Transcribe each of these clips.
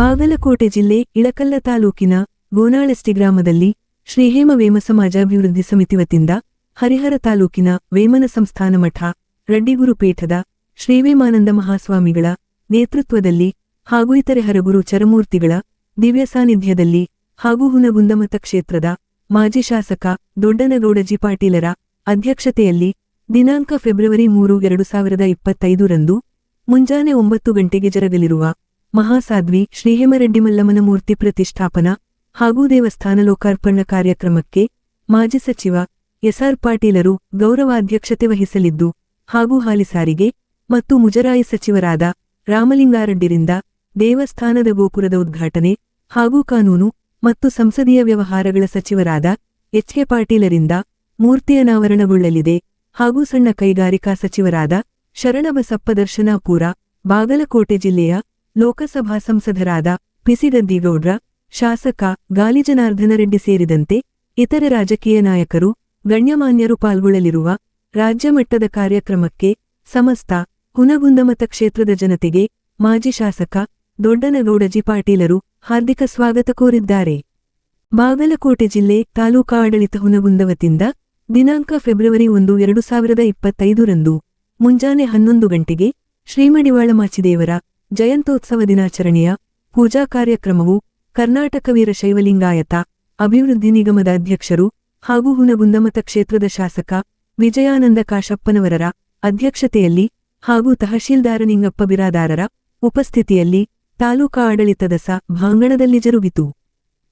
ಬಾಗಲಕೋಟೆ ಜಿಲ್ಲೆ ಇಳಕಲ್ಲ ತಾಲೂಕಿನ ಗೋನಾಳಸ್ಟಿ ಗ್ರಾಮದಲ್ಲಿ ಶ್ರೀಹೇಮ ವೇಮ ಸಮಾಜ ಅಭಿವೃದ್ಧಿ ಸಮಿತಿ ವತಿಯಿಂದ ಹರಿಹರ ತಾಲೂಕಿನ ವೇಮನ ಸಂಸ್ಥಾನ ಮಠ, ರಡ್ಡಿಗುರು ಪೀಠದ ಶ್ರೀವೇಮಾನಂದ ಮಹಾಸ್ವಾಮಿಗಳ ನೇತೃತ್ವದಲ್ಲಿ ಹಾಗೂ ಇತರೆ ಹರಗುರು ಚರಮೂರ್ತಿಗಳ ದಿವ್ಯ ಸಾನ್ನಿಧ್ಯದಲ್ಲಿ ಹಾಗೂ ಹುನಗುಂದ ಕ್ಷೇತ್ರದ ಮಾಜಿ ಶಾಸಕ ದೊಡ್ಡನಗೌಡ ಜಿ ಪಾಟೀಲರ ಅಧ್ಯಕ್ಷತೆಯಲ್ಲಿ ದಿನಾಂಕ ಫೆಬ್ರವರಿ ಮೂರು, ಎರಡು ಸಾವಿರದ ಇಪ್ಪತ್ತೈದರಂದು ಮುಂಜಾನೆ ಒಂಬತ್ತು ಗಂಟೆಗೆ ಜರಗಲಿರುವ ಮಹಾಸಾಧ್ವಿ ಶ್ರೀಹೇಮರೆಡ್ಡಿ ಮಲ್ಲಮ್ಮನ ಮೂರ್ತಿ ಪ್ರತಿಷ್ಠಾಪನಾ ಹಾಗೂ ದೇವಸ್ಥಾನ ಲೋಕಾರ್ಪಣ ಕಾರ್ಯಕ್ರಮಕ್ಕೆ ಮಾಜಿ ಸಚಿವ ಎಸ್ಆರ್ ಪಾಟೀಲರು ಗೌರವಾಧ್ಯಕ್ಷತೆ ವಹಿಸಲಿದ್ದು, ಹಾಗೂ ಹಾಲಿ ಸಾರಿಗೆ ಮತ್ತು ಮುಜರಾಯಿ ಸಚಿವರಾದ ರಾಮಲಿಂಗಾರೆಡ್ಡಿರಿಂದ ದೇವಸ್ಥಾನದ ಗೋಪುರದ ಉದ್ಘಾಟನೆ ಹಾಗೂ ಕಾನೂನು ಮತ್ತು ಸಂಸದೀಯ ವ್ಯವಹಾರಗಳ ಸಚಿವರಾದ ಎಚ್ಕೆ ಪಾಟೀಲರಿಂದ ಮೂರ್ತಿ ಅನಾವರಣಗೊಳ್ಳಲಿದೆ ಹಾಗೂ ಸಣ್ಣ ಕೈಗಾರಿಕಾ ಸಚಿವರಾದ ಶರಣಬಸಪ್ಪ ದರ್ಶನಾಪುರ, ಬಾಗಲಕೋಟೆ ಜಿಲ್ಲೆಯ ಲೋಕಸಭಾ ಸಂಸದರಾದ ಪಿಸಿದದ್ದಿಗೌಡ್ರ ಶಾಸಕ ಗಾಲಿ ಜನಾರ್ದನ ರೆಡ್ಡಿ ಸೇರಿದಂತೆ ಇತರೆ ರಾಜಕೀಯ ನಾಯಕರು, ಗಣ್ಯಮಾನ್ಯರು ಪಾಲ್ಗೊಳ್ಳಲಿರುವ ರಾಜ್ಯ ಮಟ್ಟದ ಕಾರ್ಯಕ್ರಮಕ್ಕೆ ಸಮಸ್ತ ಹುನಗುಂದಮತ ಮತಕ್ಷೇತ್ರದ ಜನತೆಗೆ ಮಾಜಿ ಶಾಸಕ ದೊಡ್ಡನಗೌಡಜಿ ಪಾಟೀಲರು ಹಾರ್ದಿಕ ಸ್ವಾಗತ ಕೋರಿದ್ದಾರೆ. ಬಾಗಲಕೋಟೆ ಜಿಲ್ಲೆ ತಾಲೂಕಾ ಆಡಳಿತ ಹುನಗುಂದವತಿಂದ ದಿನಾಂಕ ಫೆಬ್ರವರಿ ಒಂದು, ಎರಡು ಸಾವಿರದ ಇಪ್ಪತ್ತೈದರಂದು ಮುಂಜಾನೆ ಹನ್ನೊಂದು ಗಂಟೆಗೆ ಶ್ರೀಮಡಿವಾಳ ಮಾಚಿದೇವರ ಜಯಂತೋತ್ಸವ ದಿನಾಚರಣೆಯ ಪೂಜಾ ಕಾರ್ಯಕ್ರಮವು ಕರ್ನಾಟಕ ವೀರಶೈವಲಿಂಗಾಯತ ಅಭಿವೃದ್ಧಿ ನಿಗಮದ ಅಧ್ಯಕ್ಷರು ಹಾಗೂ ಹುನಗುಂದಮತ ಕ್ಷೇತ್ರದ ಶಾಸಕ ವಿಜಯಾನಂದ ಕಾಶಪ್ಪನವರರ ಅಧ್ಯಕ್ಷತೆಯಲ್ಲಿ ಹಾಗೂ ತಹಶೀಲ್ದಾರ ನಿಂಗಪ್ಪ ಬಿರಾದಾರರ ಉಪಸ್ಥಿತಿಯಲ್ಲಿ ತಾಲೂಕಾ ಆಡಳಿತದ ಸ ಭಾಂಗಣದಲ್ಲಿ ಜರುಗಿತು.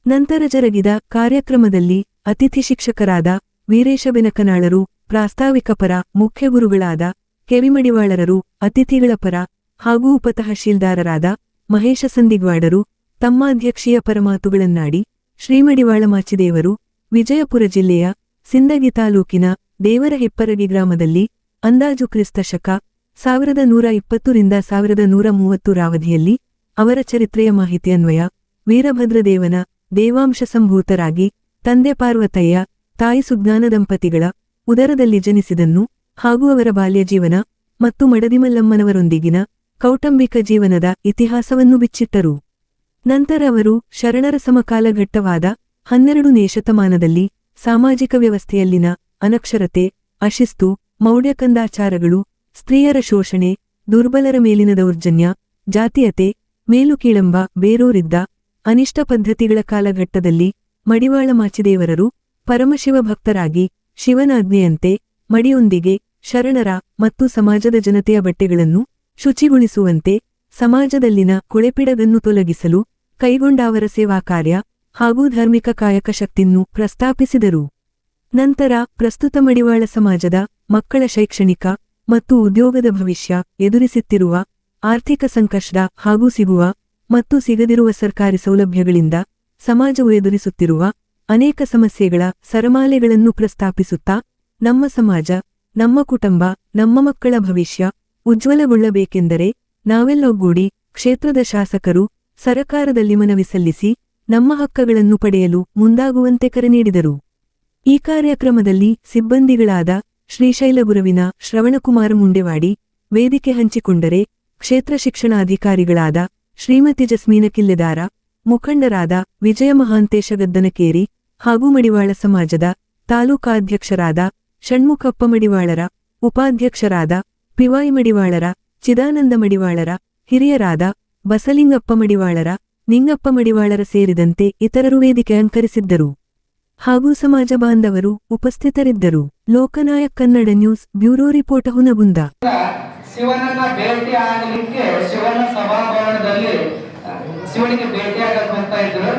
ನಂತರ ಜರುಗಿದ ಕಾರ್ಯಕ್ರಮದಲ್ಲಿ ಅತಿಥಿ ಶಿಕ್ಷಕರಾದ ವೀರೇಶ ಬೆನಕನಾಳರು, ಪ್ರಾಸ್ತಾವಿಕ ಪರ ಮುಖ್ಯ ಗುರುಗಳಾದ ಕೆವಿಮಡಿವಾಳರರು, ಅತಿಥಿಗಳ ಪರ ಹಾಗೂ ಉಪತಹಶೀಲ್ದಾರರಾದ ಮಹೇಶ ಸಂದಿಗ್ವಾಡರು ತಮ್ಮ ಅಧ್ಯಕ್ಷೀಯ ಪರಮಾತುಗಳನ್ನಾಡಿ ಶ್ರೀಮಡಿವಾಳ ಮಾಚಿದೇವರು ವಿಜಯಪುರ ಜಿಲ್ಲೆಯ ಸಿಂದಗಿ ತಾಲೂಕಿನ ದೇವರ ಹೆಪ್ಪರಗಿ ಗ್ರಾಮದಲ್ಲಿ ಅಂದಾಜು ಕ್ರಿಸ್ತ ಶಕ ಸಾವಿರದ ನೂರ ಇಪ್ಪತ್ತರಿಂದ ಸಾವಿರದ ನೂರ ಮೂವತ್ತರ ಅವಧಿಯಲ್ಲಿ ಅವರ ಚರಿತ್ರೆಯ ಮಾಹಿತಿಯನ್ವಯ ವೀರಭದ್ರದೇವನ ದೇವಾಂಶ ಸಂಭೂತರಾಗಿ ತಂದೆ ಪಾರ್ವತಯ್ಯ, ತಾಯಿ ಸುಜ್ಞಾನ ದಂಪತಿಗಳ ಉದರದಲ್ಲಿ ಜನಿಸಿದನ್ನು ಹಾಗೂ ಅವರ ಬಾಲ್ಯ ಜೀವನ ಮತ್ತು ಮಡದಿಮಲ್ಲಮ್ಮನವರೊಂದಿಗಿನ ಕೌಟುಂಬಿಕ ಜೀವನದ ಇತಿಹಾಸವನ್ನು ಬಿಚ್ಚಿಟ್ಟರು. ನಂತರ ಅವರು ಶರಣರ ಸಮಕಾಲಘಟ್ಟವಾದ ಹನ್ನೆರಡನೇ ಶತಮಾನದಲ್ಲಿ ಸಾಮಾಜಿಕ ವ್ಯವಸ್ಥೆಯಲ್ಲಿನ ಅನಕ್ಷರತೆ, ಅಶಿಸ್ತು ಮೌಢ್ಯಕಂದಾಚಾರಗಳು ಸ್ತ್ರೀಯರ ಶೋಷಣೆ, ದುರ್ಬಲರ ಮೇಲಿನ ದೌರ್ಜನ್ಯ, ಜಾತೀಯತೆ, ಮೇಲುಕೀಳಂಬ, ಬೇರೂರಿದ್ದ ಅನಿಷ್ಟ ಪದ್ಧತಿಗಳ ಕಾಲಘಟ್ಟದಲ್ಲಿ ಮಡಿವಾಳ ಮಾಚಿದೇವರರು ಪರಮಶಿವ ಭಕ್ತರಾಗಿ ಶಿವನಾಜ್ಞೆಯಂತೆ ಮಡಿಯೊಂದಿಗೆ ಶರಣರ ಮತ್ತು ಸಮಾಜದ ಜನತೆಯ ಬಟ್ಟೆಗಳನ್ನು ಶುಚಿಗೊಳಿಸುವಂತೆ ಸಮಾಜದಲ್ಲಿನ ಕೊಳೆಪಿಡದನ್ನು ತೊಲಗಿಸಲು ಕೈಗೊಂಡ ಅವರ ಸೇವಾ ಕಾರ್ಯ ಹಾಗೂ ಧಾರ್ಮಿಕ ಕಾಯಕ ಶಕ್ತಿಯನ್ನು ಪ್ರಸ್ತಾಪಿಸಿದರು. ನಂತರ ಪ್ರಸ್ತುತ ಮಡಿವಾಳ ಸಮಾಜದ ಮಕ್ಕಳ ಶೈಕ್ಷಣಿಕ ಮತ್ತು ಉದ್ಯೋಗದ ಭವಿಷ್ಯ ಎದುರಿಸುತ್ತಿರುವ ಆರ್ಥಿಕ ಸಂಕಷ್ಟ ಹಾಗೂ ಸಿಗುವ ಮತ್ತು ಸಿಗದಿರುವ ಸರ್ಕಾರಿ ಸೌಲಭ್ಯಗಳಿಂದ ಸಮಾಜವು ಎದುರಿಸುತ್ತಿರುವ ಅನೇಕ ಸಮಸ್ಯೆಗಳ ಸರಮಾಲೆಗಳನ್ನು ಪ್ರಸ್ತಾಪಿಸುತ್ತಾ ನಮ್ಮ ಸಮಾಜ, ನಮ್ಮ ಕುಟುಂಬ, ನಮ್ಮ ಮಕ್ಕಳ ಭವಿಷ್ಯ ಉಜ್ವಲಗೊಳ್ಳಬೇಕೆಂದರೆ ನಾವೆಲ್ಲೊಗ್ಗೂಡಿ ಕ್ಷೇತ್ರದ ಶಾಸಕರು ಸರಕಾರದಲ್ಲಿ ಮನವಿ ಸಲ್ಲಿಸಿ ನಮ್ಮ ಹಕ್ಕಗಳನ್ನು ಪಡೆಯಲು ಮುಂದಾಗುವಂತೆ ಕರೆ ನೀಡಿದರು. ಈ ಕಾರ್ಯಕ್ರಮದಲ್ಲಿ ಸಿಬ್ಬಂದಿಗಳಾದ ಶ್ರೀಶೈಲಗುರುವಿನ ಶ್ರವಣಕುಮಾರ ಮುಂಡೆವಾಡಿ, ವೇದಿಕೆ ಹಂಚಿಕೊಂಡರೆ ಕ್ಷೇತ್ರ ಶಿಕ್ಷಣಾಧಿಕಾರಿಗಳಾದ ಶ್ರೀಮತಿ ಜಸ್ಮೀನ ಕಿಲ್ಲೆದಾರ, ಮುಖಂಡರಾದ ವಿಜಯ ಮಹಾಂತೇಶ ಗದ್ದನಕೇರಿ ಹಾಗೂ ಮಡಿವಾಳ ಸಮಾಜದ ತಾಲೂಕಾಧ್ಯಕ್ಷರಾದ ಷಣ್ಮುಖಪ್ಪ ಮಡಿವಾಳರ ಉಪಾಧ್ಯಕ್ಷರಾದ ಪಿವಾಯಿ ಮಡಿವಾಳರ, ಚಿದಾನಂದ ಮಡಿವಾಳರ, ಹಿರಿಯರಾದ ಬಸಲಿಂಗಪ್ಪ ಮಡಿವಾಳರ, ನಿಂಗಪ್ಪ ಮಡಿವಾಳರ ಸೇರಿದಂತೆ ಇತರರು ವೇದಿಕೆ ಅಲಂಕರಿಸಿದ್ದರು. ಹಾಗೂ ಸಮಾಜ ಬಾಂಧವರು ಉಪಸ್ಥಿತರಿದ್ದರು. Loknayak Kannada news bureau report Hungund. ಶಿವನನ್ನ ಭೇಟಿ ಆಗಲಿಕ್ಕೆ ಶಿವನ ಸಭಾಭವನದಲ್ಲಿ ಶಿವನಿಗೆ ಭೇಟಿಯಾಗಕ್ಕೆ ಹೋಗ್ತಾ ಇದ್ರು.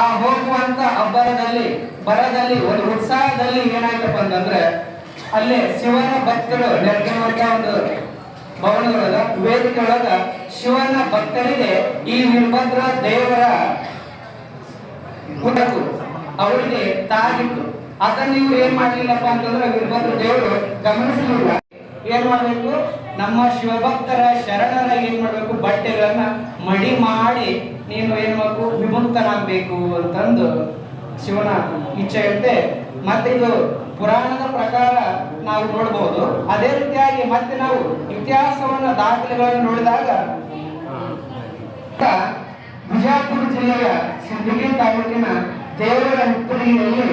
ಆ ಹೋಗುವಂತ ಅಬ್ಬರದಲ್ಲಿ ಬರದಲ್ಲಿ, ಒಂದು ಉತ್ಸಾಹದಲ್ಲಿ ಏನಾಯ್ತಪ್ಪ ಅಂತಂದ್ರೆ ಅಲ್ಲಿ ಶಿವನ ಭಕ್ತರು ನೆರೆದಿರುವಂತ ಒಂದು ಭವನದೊಳಗ ವೇದಿಕೆ ಒಳಗ ಶಿವನ ಭಕ್ತರಿಗೆ ಈ ವೀರಭದ್ರ ದೇವರ ಉಡಕು ಅವರಿಗೆ ತಾಗಿತ್ತು. ಅದನ್ನ ನೀವು ಏನ್ ಮಾಡ್ಲಿಲ್ಲಪ್ಪ ಅಂತಂದ್ರೆ ವೀರಭದ್ರ ದೇವರು ಗಮನಿಸಲಿಲ್ಲ ಏನ್ ಮಾಡ್ಬೇಕು? ನಮ್ಮ ಶಿವಭಕ್ತರ ಶರಣರ ಏನ್ ಮಾಡ್ಬೇಕು? ಬಟ್ಟೆಗಳನ್ನ ಮಡಿ ಮಾಡಿ ನೀನು ಏನ್ ಮಾಡ್ಬೇಕು? ವಿಮುಕ್ತನಾಗ್ಬೇಕು ಅಂತಂದು ಶಿವನ ಇಚ್ಛೆ ಇರುತ್ತೆ ಮತ್ತೆ ಇದು ಪುರಾಣದ ಪ್ರಕಾರ ನಾವು ನೋಡಬಹುದು ಅದೇ ರೀತಿಯಾಗಿ ಮತ್ತೆ ನಾವು ಇತಿಹಾಸವನ್ನ ದಾಖಲೆಗಳನ್ನು ನೋಡಿದಾಗ, ಬಿಜಾಪುರ ಜಿಲ್ಲೆಯ ಸಿಂದಗಿ ತಾಲೂಕಿನ ದೇವರ ಹುಟ್ಟುಡಿಯಲ್ಲಿ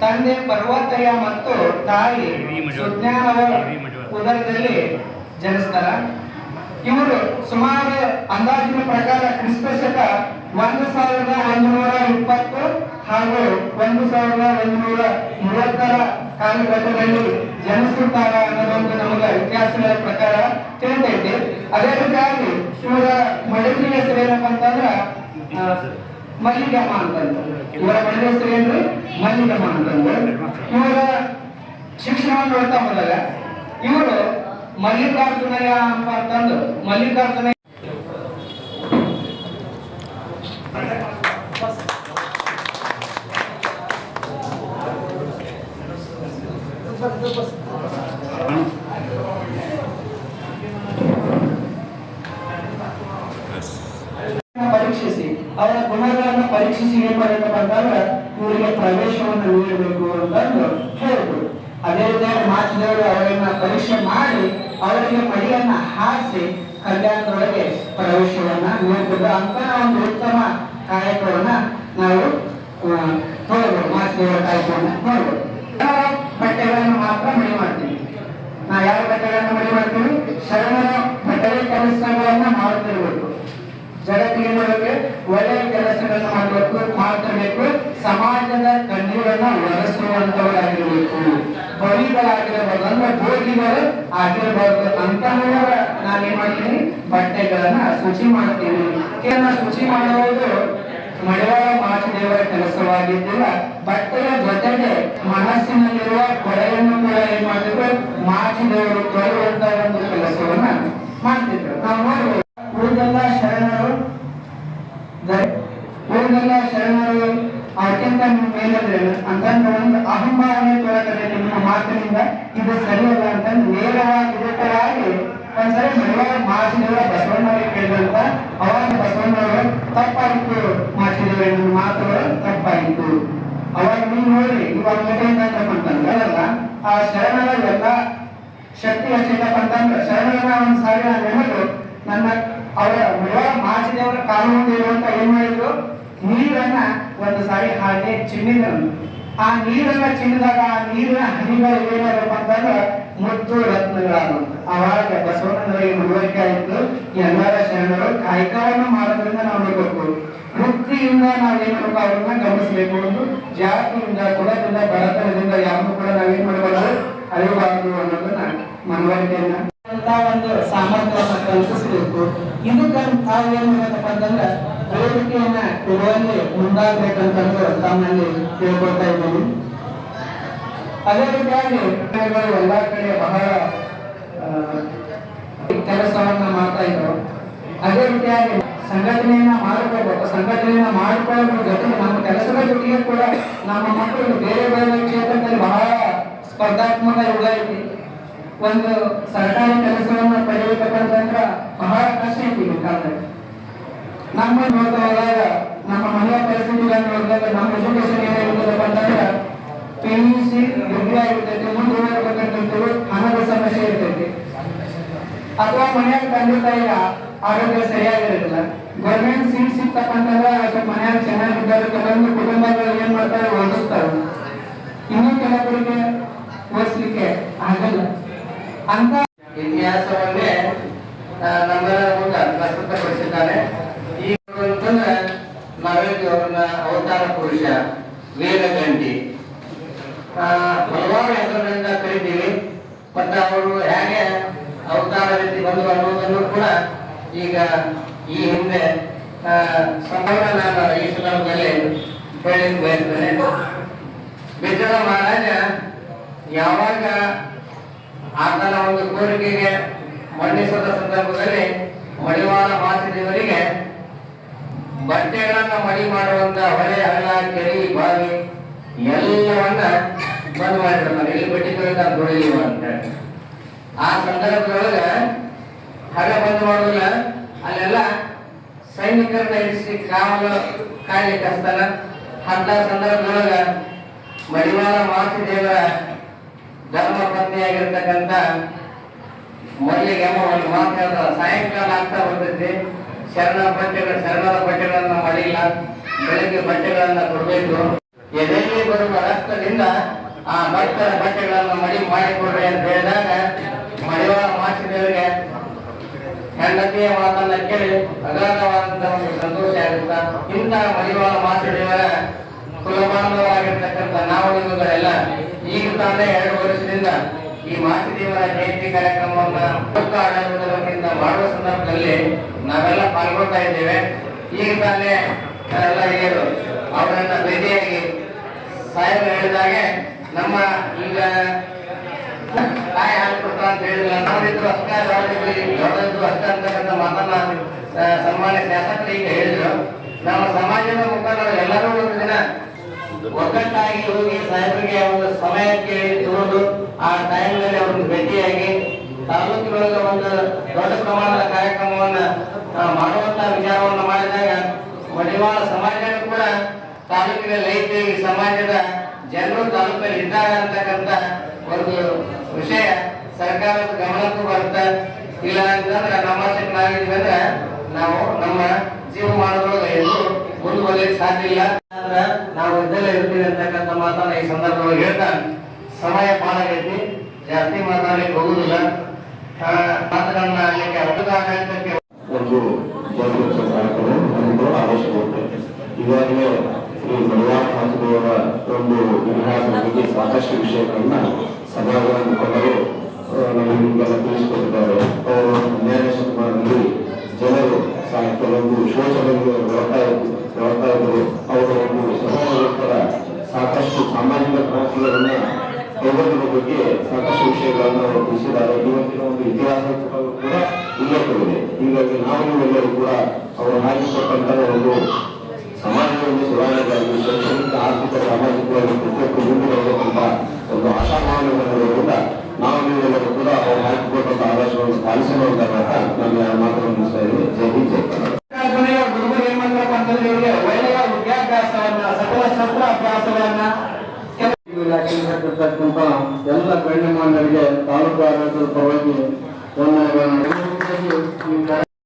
ತಂದೆ ಪರ್ವತಯ್ಯ ಮತ್ತು ತಾಯಿ ಸುಜ್ಞಾನವರ ಉದರದಲ್ಲಿ ಜನಿಸ್ತಾರ ಇವರು ಸುಮಾರು ಅಂದಾಜಿನ ಪ್ರಕಾರ ಕ್ರಿಸ್ತ ಶಕ ಒಂದು ಸಾವಿರದ ಒಂದುನೂರ ಇಪ್ಪತ್ತು ಹಾಗೂ ಒಂದು ಸಾವಿರದ ಒಂದುನೂರ ಮೂವತ್ತರ ಕಾಲಘಟ್ಟದಲ್ಲಿ ಜನಿಸುತ್ತಾರ ಅನ್ನೋದೊಂದು ನಮಗೆ ಇತಿಹಾಸಗಳ ಪ್ರಕಾರ ತಿಳಿತೈತಿ. ಅದೇ ರೀತಿಯಾಗಿ ಇವರ ಮಡದಿಯ ಹೆಸರು ಏನಪ್ಪ ಅಂತಂದ್ರ ಮಲ್ಲಿಗಮ್ಮ ಅಂತಂದ್ರೆ. ಇವರ ಮಡದಿ ಹೆಸರು ಏನ್ರಿ? ಮಲ್ಲಿಗಮ್ಮ ಅಂತಂದ್ರೆ. ಇವರ ಶಿಕ್ಷಣವನ್ನು ನೋಡ್ತಾ ಹೋದಾಗ, ಇವರು ಮಲ್ಲಿಕಾರ್ಜುನಯ್ಯ ಅಂತ ಅಂತಂದು ಮಲ್ಲಿಕಾರ್ಜುನ ಪರೀಕ್ಷಿಸಿ ಅವರ ಗುಣಗಳನ್ನು ಪರೀಕ್ಷಿಸಿ ಏನ್ ಮಾಡಬೇಕಪ್ಪ ಅಂತಂದ್ರೆ ಇವರಿಗೆ ಪ್ರವೇಶವನ್ನು ನೀಡಬೇಕು ಅಂತಂದು ಹೇಳಿದ್ರು ಅದೇ ಮಾತಿನವರು ಅವರನ್ನ ಪರೀಕ್ಷೆ ಮಾಡಿ ಅವರಿಗೆ ಮಡಿಯನ್ನ ಹಾಸಿ ಕಲ್ಯಾಣದೊಳಗೆ ಪ್ರವೇಶವನ್ನ ನೀಡ್ತಿದ್ರು ಅಂತ ಒಂದು ಉತ್ತಮ ಕಾರ್ಯಕ್ರಮವನ್ನ ನಾವು ನೋಡ್ಬೋದು ಮಾಚಿದೇವರ ಕಾಯಕವನ್ನ ನೋಡ್ಬೋದು ಯಾವ ಬಟ್ಟೆಗಳನ್ನು ಮಾತ್ರ ಮಡಿ ಮಾಡ್ತೀವಿ? ನಾ ಯಾವ ಬಟ್ಟೆಗಳನ್ನು ಮಡಿ ಮಾಡ್ತೀವಿ? ಶರಣರ ಬಟ್ಟೆ ಕೆಲಸಗಳನ್ನ ಮಾಡುತ್ತಿರಬೇಕು. ಜಗತ್ತಿಗೆ ಮಾಡಬೇಕು ಒಳ್ಳೆಯ ಕೆಲಸಗಳನ್ನು ಮಾಡಬೇಕು ಮಾಡಬೇಕು ಸಮಾಜದ ಕಣ್ಣೀರನ್ನ ಒರೆಸುವಂತವರಾಗಿರ್ಬೇಕು ಬಲಿಗಳಾಗಿರಬಾರ್ದು ಅಂದ್ರೆ ಭೋಗಿಗಳು ಆಗಿರಬಾರ್ದು ಅಂತ ನಾನೇನ್ ಮಾಡ್ತೀನಿ? ಬಟ್ಟೆಗಳನ್ನ ಶುಚಿ ಮಾಡ್ತೀನಿ. ಶುಚಿ ಮಾಡುವುದು? ಮಳೆಯ ಮಾಚಿದೇವರ ಕೆಲಸವಾಗಿದ್ದಿಲ್ಲ. ಬಟ್ಟೆಯ ಜೊತೆಗೆ ಮನಸ್ಸಿನಲ್ಲಿರುವ ಕೊಳೆಯನ್ನು ಕೂಡ ಏನ್ ಮಾಡಿದ್ರು ಮಾಚಿದೇವರು ತೊಳೆಯುವಂತ ಒಂದು ಕೆಲಸವನ್ನ ಮಾಡ್ತಿದ್ರು. ನಾವು ನೋಡ್ಬೋದು ಉಳಿದೆಲ್ಲ ಶರಣರು ದ- ಉಳಿದೆಲ್ಲ ಶರಣರು ಅದಕ್ಕಿಂತ ನೀವು ಮೇಲಿದ್ರೆ ಅಂತಂದ್ರೆ ಒಂದು ಅಹಂಭಾವನೆ ತೊಳಕದೆ ನಿಮ್ಮ ಮಾತಿನಿಂದ ಇದು ಸರಿಯಲ್ಲ ಅಂತಂದು ನೇರವಾಗಿ ವಿರುದ್ಧವಾಗಿ ಒಂದ್ಸರಿ ಮಡಿವಾಳ ಮಾಚಿದೇವರ ಬಸವಣ್ಣವರಿಗೆ ಕೇಳಿದಂತ ಅವಾಗ ಬಸವಣ್ಣವರು ತಪ್ಪಾಯಿತು ಮಾಚಿದೇವರ ಮಾತ್ರ ತಪ್ಪಾಯಿತು. ಅವಾಗ ನೀವು ನೋಡಿ ಇವಾಗ ಗಂಟೆಯಿಂದ ಅಂತಂದ್ರೆ ಅಲ್ಲ ಆ ಶರಣರ ಎಲ್ಲ ಶಕ್ತಿ ಎಷ್ಟಿದ್ದಪ್ಪ ಅಂತಂದ್ರೆ ಶರಣರ ಒಂದ್ ಸಾವಿರ ನಾನು ನೆನಪು, ನನ್ನ ಅವರ ಮಾಚಿದೇವರ ಕಾಲು ಮುಂದೆ ಇರುವಂತ ಏನ್ ಮಾಡಿದ್ರು? ನೀರನ್ನ ಒಂದು ಸಾರಿ ಹಾಗೆ ಚಿಮ್ಮಿದ್ರು ಆ ನೀರನ್ನ ಚಿಮ್ಮಿದಾಗ ಆ ನೀರಿನ ಹನಿಗಳು ಏನಾದಪ್ಪ ಅಂತಂದ್ರೆ ಮುತ್ತು ರತ್ನಗಳಾದಂತ ಅವಾಗ ಬಸವಣ್ಣನವರಿಗೆ ಮನವರಿಕೆ ಆಯಿತು. ಎಲ್ಲರ ಶರಣರು ಕಾಯಕವನ್ನು ಮಾಡೋದ್ರಿಂದ ನಾವು ನೋಡ್ಬೇಕು ವೃತ್ತಿಯಿಂದ ನಾವೇನ್ ಮಾಡ್ಬೇಕು ಅವ್ರನ್ನ ಗಮನಿಸಬೇಕು ಒಂದು ಜಾತಿಯಿಂದ, ಕುಲದಿಂದ, ಬಡತನದಿಂದ ಯಾರನ್ನು ಕೂಡ ನಾವೇನ್ ಮಾಡಬಾರ್ದು? ಅರಿಬಾರದು ಅನ್ನೋದನ್ನ ಮನವರಿಕೆಯನ್ನ. ಒಂದು ಸಾಮರ್ಥ್ಯವನ್ನು ಕಲ್ಪಿಸಬೇಕು. ಇದಕ್ಕಂತ ಏನ್ ಮಾಡಬೇಕಪ್ಪ ಅಂತಂದ್ರೆ ಬೇಡಿಕೆಯನ್ನ ಕೊಡುವಲ್ಲಿ ಮುಂದಾಗಬೇಕಂತಂದು ತಮ್ಮಲ್ಲಿ ಕೇಳ್ಕೊಳ್ತಾ ಇದ್ದೀನಿ. ಅದೇ ರೀತಿಯಾಗಿ ಎಲ್ಲಾ ಕಡೆ ಬಹಳ ಕೆಲಸವನ್ನ ಮಾಡ್ತಾ ಇದ್ರು ಅದೇ ರೀತಿಯಾಗಿ ಸಂಘಟನೆಯನ್ನ ಮಾಡ್ಕೋಬೇಕು ಸಂಘಟನೆಯನ್ನ ಮಾಡ್ಕೊಳ್ಳೋದ್ರ ಜೊತೆ ನಮ್ಮ ಕೆಲಸದ ಜೊತೆಗೆ ಕೂಡ ನಮ್ಮ ಮಕ್ಕಳು ಬೇರೆ ಬೇರೆ ಕ್ಷೇತ್ರದಲ್ಲಿ ಬಹಳ ಸ್ಪರ್ಧಾತ್ಮಕ ಯುಗ ಐತಿ ಒಂದು ಸರ್ಕಾರಿ ಕೆಲಸವನ್ನ ಪಡೆಯಬೇಕಂತಂದ್ರ ಬಹಳ ಕಷ್ಟ ಐತಿ ಕಾಲದಲ್ಲಿ. ನಮ್ಮ ನೋಡ್ತಾ ಹೋದಾಗ ಅಥವಾ ಮನೆಯಾಗ ತಂದೆ ತಾಯಿಯ ಆರೋಗ್ಯ ಸರಿಯಾಗಿರಲಿಲ್ಲ ಗೌರ್ಮೆಂಟ್ ಸೀಟ್ ಸಿಕ್ತಪ್ಪ ಅಂತಂದ್ರೆ ಸ್ವಲ್ಪ ಮನೆಯಾಗ ಚೆನ್ನಾಗಿದ್ದಾರೆ ಕೆಲವೊಂದು ಕುಟುಂಬಗಳು ಏನ್ ಮಾಡ್ತಾರೆ ಓದಿಸ್ತಾರೆ. ಇನ್ನೂ ಕೆಲವರಿಗೆ ಓದಿಸ್ಲಿಕ್ಕೆ ಆಗಲ್ಲ. ಅಂತ ಇತಿಹಾಸವನ್ನೇ ಆ, ನಮ್ಮೆಲ್ಲರ ಮುಂದೆ ಪ್ರಸ್ತುತಪಡಿಸಿದ್ದಾರೆ ಈಗ ಅಂತಂದ್ರೆ ಅವ್ರನ್ನ ಅವತಾರ ಪುರುಷ ವೇದಗಂಟಿ ಹಲವಾರು ಹೆಸರುಗಳಿಂದ ಕರಿತೀವಿ. ಮತ್ತೆ ಅವರು ಹೇಗೆ ಅವತಾರ ರೀತಿ ಬಂದು ಅನ್ನೋದನ್ನು ಕೂಡ ಈಗ ಈ ಹಿಂದೆ ನಾನು ಈ ಸಂದರ್ಭದಲ್ಲಿ ಹೇಳಲಿಕ್ಕೆ ಬಯಸ್ತೇನೆ ಬಿಜ್ಜಳ ಮಹಾರಾಜ ಯಾವಾಗ ಆತನ ಒಂದು ಕೋರಿಕೆಗೆ ಮಂಡಿಸದ ಸಂದರ್ಭದಲ್ಲಿ ಮಡಿವಾಳ ಮಾಸಿದವರಿಗೆ ಬಟ್ಟೆಗಳನ್ನು ಮಡಿ ಮಾಡುವಂತ ಹೊಳೆ ಹಳ್ಳ, ಕೆರೆ, ಬಾವಿ ಎಲ್ಲವನ್ನ ಬಂದ್ ಮಾಡಿರ್ತಾರೆ ಇಲ್ಲಿ ಬಟ್ಟೆಗಳಿಂದ ದುಡಿಯುವ ಅಂತ ಹೇಳಿ. ಆ ಸಂದರ್ಭದೊಳಗ ಹರ ಬಂದ್ ಮಾಡೋದಿಲ್ಲ ಅಲ್ಲೆಲ್ಲ ಸೈನಿಕರನ್ನ ಇರಿಸಿ ಕಾವಲು ಕಾಯ್ಲಿಕ್ಕೆ ಹಚ್ತಾನ ಅಂತ ಸಂದರ್ಭದೊಳಗ ಮಡಿವಾಳ ಮಾಸಿದೇವರ ಧರ್ಮ ಪತ್ನಿಯಾಗಿರ್ತಕ್ಕಂಥ ಮೊದಲಿಗೆ ಅಮ್ಮ ಒಂದು ಮಾತು ಸಾಯಂಕಾಲ ಆಗ್ತಾ ಬರ್ತೈತಿ ಶರಣ ಬಟ್ಟೆಗಳು ಶರಣರ ಬಟ್ಟೆಗಳನ್ನ ಮಾಡಿಲ್ಲ. ಬೆಳಗ್ಗೆ ಬಟ್ಟೆಗಳನ್ನ ಕೊಡಬೇಕು. ಎದೆಯಲ್ಲಿ ಬರುವ ರಕ್ತದಿಂದ ಆ ಭಕ್ತರ ಬಟ್ಟೆಗಳನ್ನು ಮಡಿ ಮಾಡಿಕೊಡ್ರಿ ಅಂತ ಹೇಳಿದಾಗ ಮಡಿವಾಳ ಮಾಸಿದವರಿಗೆ ಹೆಂಡತಿಯ ಮಾತನ್ನ ಕೇಳಿ ಅಗಾಧವಾದಂತಹ ಒಂದು ಸಂತೋಷ ಆಗುತ್ತಾ? ಇಂತಹ ಮಡಿವಾಳ ಮಾಸಿದೇವರ ಕುಲಬಾಂಧವರಾಗಿರ್ತಕ್ಕಂಥ ನಾವು ನಿಮ್ಮಗಳೆಲ್ಲ ಈಗ ತಾನೇ ಎರಡು ವರ್ಷದಿಂದ ಈ ಮಾಸಿದೇವರ ಜಯಂತಿ ಕಾರ್ಯಕ್ರಮವನ್ನ ಆಡಳಿತದಿಂದ ಮಾಡುವ ಸಂದರ್ಭದಲ್ಲಿ ನಾವೆಲ್ಲ ಪಾಲ್ಗೊಳ್ತಾ ಇದ್ದೇವೆ. ಈಗ ತಾನೇ ಎಲ್ಲ ಹಿರಿಯರು, ಅವರನ್ನ ಭೇಟಿಯಾಗಿ ಸಾಹೇಬರು ಹೇಳಿದಾಗೆ ನಮ್ಮ ಈಗ ಅಂತ ಹೇಳಿದ್ರಲ್ಲ ನಾವಿದ್ರು ಅಷ್ಟ ದೊಡ್ಡದಿದ್ರು ಅಷ್ಟ ಅಂತಕ್ಕಂಥ ಮಾತನ್ನ ಸನ್ಮಾನ್ಯ ಶಾಸಕರು ಈಗ ಹೇಳಿದ್ರು. ನಮ್ಮ ಸಮಾಜದ ಮುಖಂಡರು ಎಲ್ಲರೂ ಒಂದು ದಿನ ಒಗ್ಗಟ್ಟಾಗಿ ಹೋಗಿ ಸಾಹೇಬರಿಗೆ ಒಂದು ಸಮಯಕ್ಕೆ ತಗೊಂಡು ಆ ಟೈಮ್ನಲ್ಲಿ ಅವ್ರನ್ನ ಭೇಟಿಯಾಗಿ ತಾಲೂಕಿನೊಳಗೆ ಒಂದು ದೊಡ್ಡ ಪ್ರಮಾಣದ ಕಾರ್ಯಕ್ರಮವನ್ನ ಮಾಡುವಂತ ವಿಚಾರವನ್ನು ಮಾಡಿದಾಗ ಮಡಿವಾಳ ಸಮಾಜನೂ ಕೂಡ ತಾಲೂಕಿನಲ್ಲಿ ಐತಿ ಸಮಾಜದ ಜನರು ತಾಲೂಕಲ್ಲಿ ಇದ್ದಾರೆ ಅಂತಕ್ಕಂಥ ಒಂದು ವಿಷಯ ಸರ್ಕಾರದ ಗಮನಕ್ಕೂ ಬರುತ್ತೆ. ಇಲ್ಲ ಅಂತಂದ್ರೆ ನಮ್ಮ ನಾವಿದ್ವಿ ಅಂದ್ರೆ ನಾವು ನಮ್ಮ ಜೀವಮಾನದೊಳಗೆ ಎಂದು ಮುಂದುವರಿಯಕ್ಕೆ ಸಾಧ್ಯ ಇಲ್ಲ. ಅಂದ್ರೆ ನಾವು ಇದೆಲ್ಲ ಇರ್ತೀವಿ ಅಂತಕ್ಕಂಥ ಮಾತನ್ನ ಈ ಸಂದರ್ಭದಲ್ಲಿ ಹೇಳ್ತಾ ಸಮಯ ಪಾಲಾಗೈತಿ. ಜಾಸ್ತಿ ಮಾತಾಡಲಿಕ್ಕೆ ಹೋಗುದಿಲ್ಲ. ಮಾತುಗಳನ್ನ ಆಡ್ಲಿಕ್ಕೆ ಅವಕಾಶ ಒಂದು ಜಾಗೃತ ಕಾರ್ಯಕ್ರಮ ಈಗಾಗಲೇ ಬಡವಾಳ ಮಾತುಗಳವರ ಒಂದು ಇತಿಹಾಸದ ಬಗ್ಗೆ ಸಾಕಷ್ಟು ವಿಷಯಗಳನ್ನ ಸಭಾಗಳ ಮುಖಂಡರು ತಿಳಿಸಿಕೊಟ್ಟಿದ್ದಾರೆ. ಮುಂದೆ ಬರಬೇಕಂತ ಒಂದು ಆಶಾಭಾವನೆಗಳಿರೋದ್ರಿಂದ ನಾವು ನೀವೆಲ್ಲರೂ ಕೂಡ ಅವರು ಹಾಕಿಕೊಟ್ಟಂತ ಆದರ್ಶವನ್ನು ಪಾಲಿಸಲು ಅಂತ ನಾನು ಯಾರ ಮಾತನ್ನು ಮುಗಿಸ್ತಾ ಇದ್ದೀನಿ ಜೈ ಹಿಂದ್ ಜೈ ಸಕಲ ಎಲ್ಲ ಗಣ್ಯಮಾನ್ಯರಿಗೆ ತಾಲೂಕು ಆಡಳಿತದ ಪರವಾಗಿ